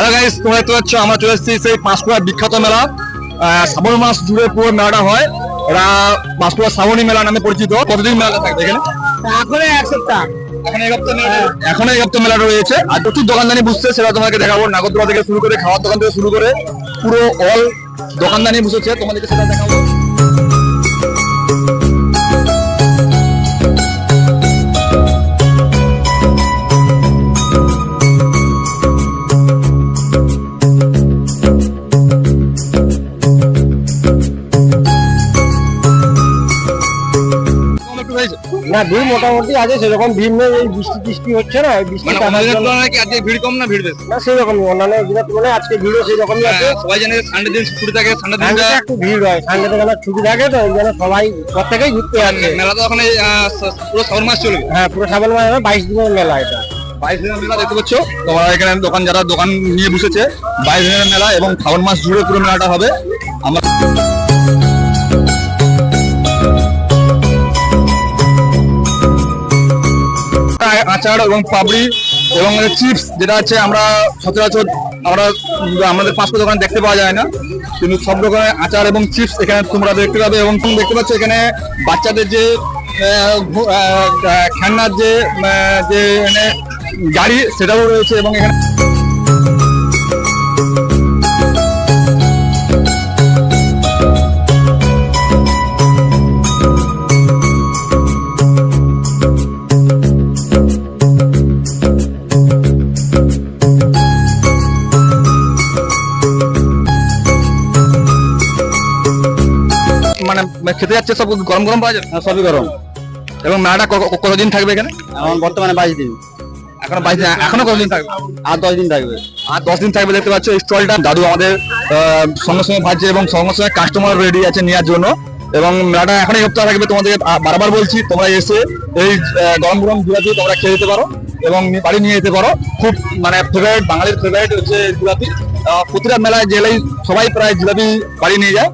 Hello guys তোমরা দেখতে পাচ্ছ আমরা চলে এসেছি সেই পাঁশকুড়ার বিখ্যাত মেলা। শ্রাবণ মাস জুড়ে পুরো মেলাটা হয়। এটা পাঁশকুড়া শ্রাবণী মেলা নামে পরিচিত। কতদিন মেলা থাকবে এখানে? এখন এক সপ্তাহ। এখন এই সপ্তাহ মেলা। রয়েছে। আর প্রচুর দোকানদানি বুঝছে সেটা তোমাকে দেখাবো। নাগরদোলা থেকে শুরু করে খাওয়ার দোকান থেকে শুরু করে পুরো অল দোকানদানি বসেছে তোমাদেরকে সেটা দেখাবো। না ভিড় মোটামুটি আছে সেরকম ভিড় নেই এই বৃষ্টি টিষ্টি হচ্ছে না বৃষ্টি মানে কি আজকে ভিড় কম না ভিড় বেশি? না সেরকমই অন্যান্য দিনের তুলনায় আজকে ভিড়ও সেই রকমই আছে। হ্যাঁ, সবাই জানে সানডে দিন ছুটি থাকে সানডে সানডেতে একটু ভিড় হয় সানডেতে কেন ছুটি থাকে তো ওই জন্য সবাই প্রত্যেকেই ঘুরতে যাচ্ছে মেলা তো ওখানে পুরো শ্রাবণ মাস চলবে। হ্যাঁ পুরো শ্রাবণ মাস বাইশ দিনের মেলা এটা। বাইশ দিনের মেলা দেখতে পাচ্ছ? তোমরা এখানে দোকান যারা দোকান নিয়ে বসেছে বাইশ দিনের মেলা এবং শ্রাবণ মাস জুড়ে পুরো মেলাটা হবে। আমরা আচার এবং পাবড়ি এবং চিপস যেটা আছে আমরা সচরাচর আমরা, আমাদের পাঁচটা দোকানে দেখতে পাওয়া যায় না। কিন্তু সব রকমের আচার এবং চিপস এখানে তোমরা দেখতে পাবে এবং তুমি দেখতে পাচ্ছ এখানে বাচ্চাদের যে খেলনার যে যে গাড়ি সেটাও রয়েছে এবং এখানে মানে খেতে যাচ্ছে সব গরম গরম পাওয়া যায় হ্যাঁ, সবই গরম। এবং মেলাটা কতদিন থাকবে এখানে? এখন বর্তমানে বাইশ দিন। এখন বাইশ দিন এখনও কতদিন থাকবে? আর দশ দিন থাকবে। আর দশ দিন থাকবে দেখতে পাচ্ছ স্টলটা। দাদু আমাদের সঙ্গে সঙ্গে ভাজছে এবং সঙ্গে সঙ্গে কাস্টমার রেডি আছে নেওয়ার জন্য। এবং মেলাটা এখন এই সপ্তাহ থাকবে। তোমাদের বারবার বলছি তোমরা এসে এই গরম গরম জিলাপি তোমরা খেয়ে যেতে পারো এবং বাড়ি নিয়ে যেতে পারো। খুব মানে ফেভারিট বাঙালির ফেভারিট হচ্ছে জিলাপি প্রতিটা মেলায় গেলেই সবাই প্রায় জিলাপি বাড়ি নিয়ে যায়।